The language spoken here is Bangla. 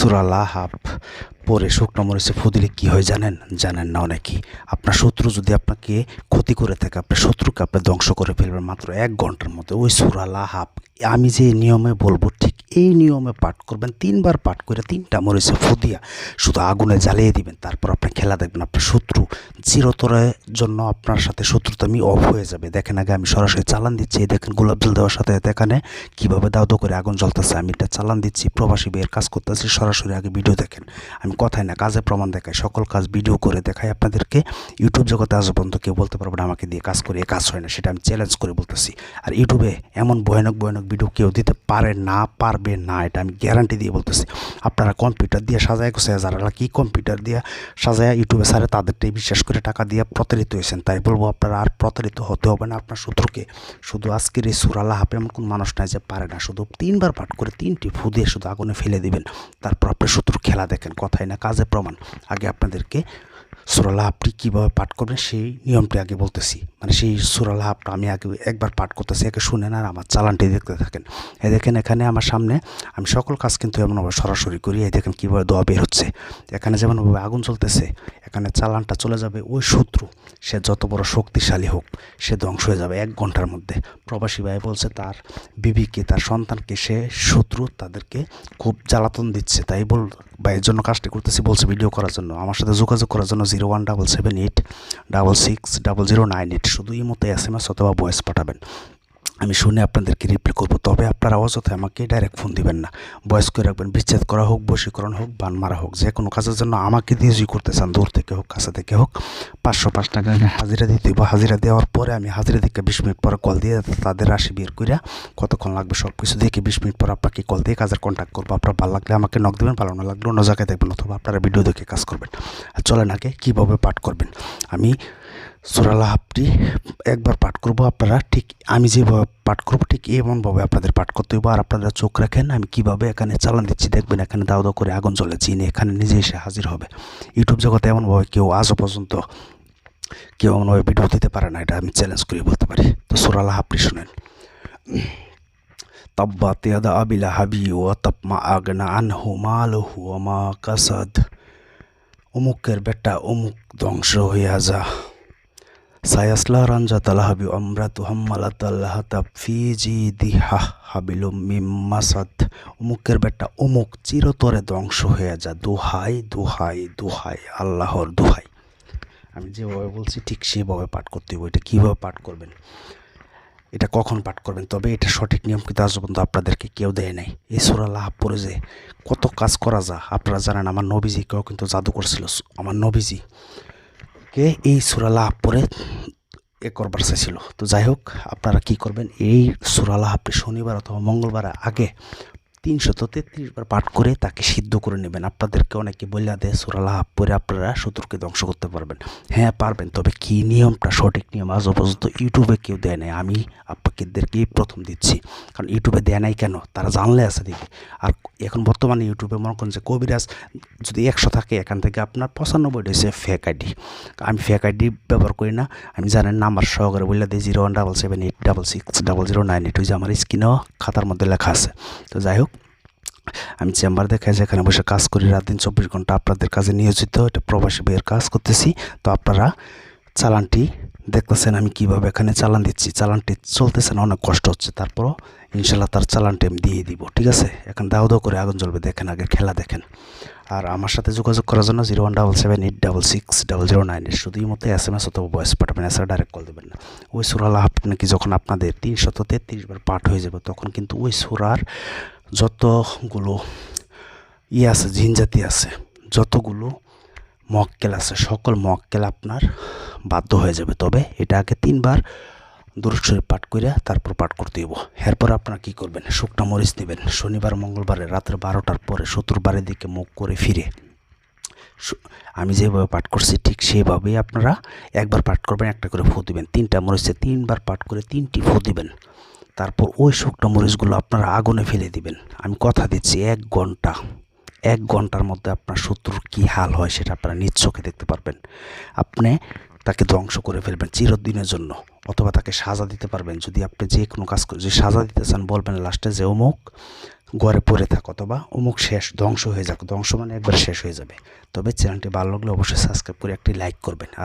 সুরালা হাফ পরে শুকনো মরিচে ফু দিলে কী হয় জানেন? জানেন না অনেকেই। আপনার শত্রু যদি আপনাকে ক্ষতি করে থাকে, আপনার শত্রুকে আপনি ধ্বংস করে ফেলবেন মাত্র এক ঘণ্টার মধ্যে। ওই সুরালা হাফ আমি যে নিয়মে বলব, ঠিক এই নিয়মে পাঠ করবেন, তিনবার পাঠ করে তিনটা মরিচে ফু দিয়া শুধু আগুনে জ্বালিয়ে দিবেন, তারপর আপনি খেলা দেখবেন আপনার শত্রু চিরতরের জন্য আপনার সাথে শত্রুতামি অফ হয়ে যাবে। দেখেন আগে আমি সরাসরি চালান দিচ্ছি দেখেন গোলাপ জল দেওয়ার সাথে এখানে কীভাবে দাও করে আগুন জ্বলতেছে, আমি এটা চালান দিচ্ছি, প্রবাসী বিয়ের কাজ করতেছি, সরাসরি আগে ভিডিও দেখেন। আমি কথাই না কাজে প্রমাণ দেখায়, সকল কাজ ভিডিও করে দেখায়। আপনাদেরকে ইউটিউব জগতে আজ পর্যন্ত কেউ বলতে পারবে না, আমাকে দিয়ে কাজ করে এ কাজ হয় না, সেটা আমি চ্যালেঞ্জ করে বলতেছি। আর ইউটিউবে এমন ভয়ানক ভয়ানক ভিডিও কেউ দিতে পারে না, পারবে না, এটা আমি গ্যারান্টি দিয়ে বলতেছি। আপনারা কম্পিউটার দিয়ে সাজায় গোছায়, যারা কি কম্পিউটার দিয়ে সাজায় ইউটিউবে সারে তাদেরটাই বিশ্বাস করে টাকা দিয়ে প্রতারিত হয়েছেন। তাই বলব, আপনারা আর প্রতারিত হতে হবে না আপনার শত্রুকে। শুধু আজকের এই সুরালা হাপে এমন কোন মানুষ নাই যে পারে না, শুধু তিনবার পাঠ করে তিনটি ফু দিয়ে শুধু আগুনে ফেলে দিবেন। তারপর আপনার শত্রুর খেলা দেখেন কথাই না কাজে প্রমাণ। আগে আপনাদেরকে সুরালা আপনি কীভাবে পাঠ করবেন, সেই নিয়মটি আগে বলতেছি। মানে সেই সুরালা আপটা আমি আগে একবার পাঠ করতেছি একে শুনেন আর আমার চালানটি দেখতে থাকেন। এ দেখেন এখানে আমার সামনে আমি সকল কাজ কিন্তু এমনভাবে সরাসরি করি। এই দেখেন কীভাবে দোয়া বের হচ্ছে। এখানে যেমনভাবে আগুন চলতেছে এখানে চালানটা চলে যাবে ওই শত্রু। সে যত বড় শক্তিশালী হোক, সে ধ্বংস হয়ে যাবে এক ঘণ্টার মধ্যে। প্রবাসী ভাই বলছে, তার বিবিকে, তার সন্তানকে সে শত্রু তাদেরকে খুব জ্বালাতন দিচ্ছে। তাই বল বা এর জন্য কাজটি করতেছি, বলছে, ভিডিও করার জন্য, আমার সাথে যোগাযোগ করার জন্য zero one double seven eight double six double zero nine eight. শুধু এই মতো এস এম এস অথবা ভয়েস পাঠাবেন। আমি শুনে আপনাদেরকে রিপ্লাই করব। তবে আপনারা অযথায় আমাকে ডাইরেক্ট ফোন দিবেন না। বয়স করে রাখবেন, বিচ্ছেদ করা হোক, বশীকরণ হোক, বান মারা হোক, যে কোনো কাজের জন্য আমাকে দিয়ে যদি করতে চান, দূর থেকে হোক, কাছে থেকে হোক, পাঁচশো পাঁচ টাকা আমি হাজিরা দিতে হইব হাজিরা দেওয়ার পরে আমি হাজিরা দিকে বিশ মিনিট পরে কল দিয়ে তাদের রাশি বের করিয়া কতক্ষণ লাগবে সব কিছু দেখে বিশ মিনিট পর আপনাকে কল দিয়ে কাজের কন্ট্যাক্ট করব। আপনার ভালো লাগলে আমাকে নক দেবেন, ভালো না লাগলে অন্য জায়গায় দেখবেন অথবা আপনারা ভিডিও দেখে কাজ করবেন। আর চলেন আগে কীভাবে পাঠ করবেন। আমি সুরালা হাফটি একবার পাঠ করব আপনারা। ঠিক আমি যেভাবে পাঠ করব, ঠিক এমনভাবে আপনাদের পাঠ করতে হইব। আর আপনারা চোখ রাখেন, আমি কীভাবে এখানে চালান দিচ্ছি, দেখবেন এখানে দাও দাও করে আগুন জ্বলে চিনি এখানে নিজে এসে হাজির হবে। ইউটিউব জগতে এমনভাবে কেউ আজও পর্যন্ত কেউ এমনভাবে ভিডিও দিতে পারে না, এটা আমি চ্যালেঞ্জ করে বলতে পারি। তো সুরালা হাফটি শুনেন। তাব্বাত ইয়াদা আবিলা হাবি ও তাপমা আগনা আনহু মালহু আমা কাসাদ। অমুকের বেটা অমুক ধ্বংস হইয়া যা। সায়াসলা রাঞ্জা তালাহাবি অমরাতু হাম্মালাতাল্লাহ ফি জি দিহা হাবিলুম মিম্মাসাদ। অমুকের বেটা অমুক চিরতরে ধ্বংস হয়ে যা। দুহাই দুহাই দুহাই, আল্লাহর দুহাই। আমি যেভাবে বলছি ঠিক সেভাবে পাঠ করতে হবে এটা কীভাবে পাঠ করবেন? এটা কখন পাঠ করবেন? তবে এটা সঠিক নিয়ম কিন্তু আজ পর্যন্ত আপনাদেরকে কেউ দেয় নাই। এই সুরা লাভ পরে যে কত কাজ করা যা আপনারা জানেন, আমার নবীজি কেউ কিন্তু জাদু করছিল আমার নবীজি কে এই সুরালা পরে এ করবার চাইছিল তো যাই হোক, আপনারা কি করবেন? এই সুরালা আপনি শনিবার অথবা মঙ্গলবার আগে তিনশত তেত্রিশ বার পাঠ করে তাকে সিদ্ধ করে নেবেন। আপনাদেরকে অনেকে বললে দেয় সুরালা হাফ পরে আপনারা শত্রুকে ধ্বংস করতে পারবেন। হ্যাঁ পারবেন, তবে কি নিয়মটা সঠিক নিয়ম আজ পর্যন্ত ইউটিউবে কেউ দেয় নাই। আমি আপনাদেরকেই প্রথম দিচ্ছি। কারণ ইউটিউবে দেয় নাই কেন? তারা জানলে আছে দিকে আর এখন বর্তমানে ইউটিউবে মনে করেন যে কবিরাজ যদি একশো থাকে, এখান থেকে আপনার পঁচানব্বইটা হচ্ছে ফেক আইডি আমি ফেক আইডি ব্যবহার করি না। আমি জানেন নাম্বার সহকারে বললে দিই zero one double seven eight double six double zero nine eight ওই যে আমার স্ক্রিনেও খাতার মধ্যে লেখা আছে। তো যাই হোক আমি চেম্বার দেখাই, যেখানে বসে কাজ করি রাত দিন চব্বিশ ঘণ্টা। আপনাদের কাজে নিয়োজিত, এটা প্রবাসী বইয়ের কাজ করতেছি। তো আপনারা চালানটি দেখতেছেন, আমি কীভাবে এখানে চালান দিচ্ছি। চালানটি চলতেছে না, অনেক কষ্ট হচ্ছে। তারপরও ইনশাল্লাহ তার চালানটি আমি দিয়ে দিব, ঠিক আছে? এখন দাও দাও করে আগুন জ্বলবে, দেখেন আগে খেলা দেখেন। আর আমার সাথে যোগাযোগ করার জন্য zero one double seven eight double six double zero nine eight শুধুই মতো এস এম এস অথবা ভয়েস পাঠাবেন, এছাড়া ডাইরেক্ট কল দেবেন না। ওই সুরাল হাফ নাকি যখন আপনাদের তিনশত তেত্রিশ বার পাঠ হয়ে যাবে, তখন কিন্তু ওই সুরার যতগুলো ইয়ে আছে, জিনজাতি আছে, যতগুলো মক্কেল আছে, সকল মক্কেল আপনার বাধ্য হয়ে যাবে। তবে এটা আগে তিনবার দুরুশ্বরী পাঠ করিয়া তারপর পাঠ করতে হইব। এরপর আপনারা কী করবেন? শুকনা মরিচ নেবেন শনিবার, মঙ্গলবারে, রাত্রে বারোটার পরে শত্রুবারের দিকে মুখ করে ফিরে। আমি যেভাবে পাঠ করছি, ঠিক সেভাবেই আপনারা একবার পাঠ করবেন, একটা করে ফু দিবেন। তিনটা মরিচে তিনবার পাঠ করে তিনটি ফু দিবেন। তারপর ওই শুকনো মরিচগুলো আপনারা আগুনে ফেলে দিবেন। আমি কথা দিচ্ছি, এক ঘণ্টা, এক ঘণ্টার মধ্যে আপনার শত্রুর কী হাল হয় সেটা আপনারা চোখে দেখতে পারবেন। আপনি তাকে ধ্বংস করে ফেলবেন চিরদিনের জন্য, অথবা তাকে সাজা দিতে পারবেন। যদি আপনি যে কোনো কাজ যদি সাজা দিতে চান, বলবেন লাস্টে যে অমুক ঘরে পড়ে থাক, অথবা অমুক শেষ, ধ্বংস হয়ে যাক। ধ্বংস মানে একবার শেষ হয়ে যাবে। তবে চ্যানেলটি ভালো লাগলে অবশ্যই সাবস্ক্রাইব করে একটি লাইক করবেন।